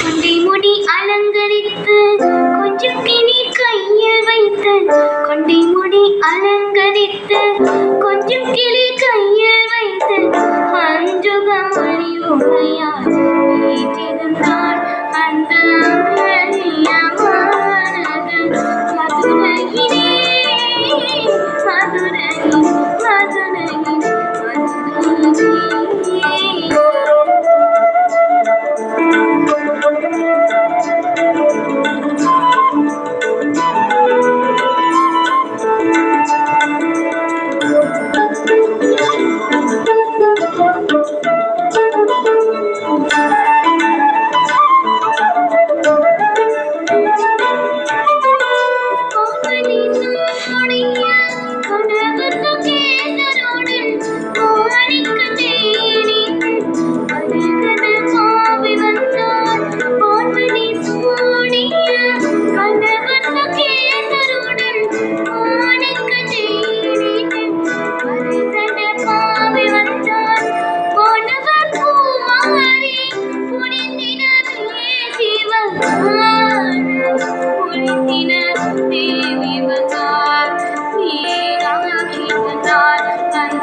கொண்டை முடி அலங்கரித்து கொஞ்சம் கிளி கையில் வைத்து கொண்டை முடி அலங்கரித்து கொஞ்சம் கிளி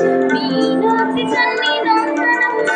Me no it's a me not, I'm.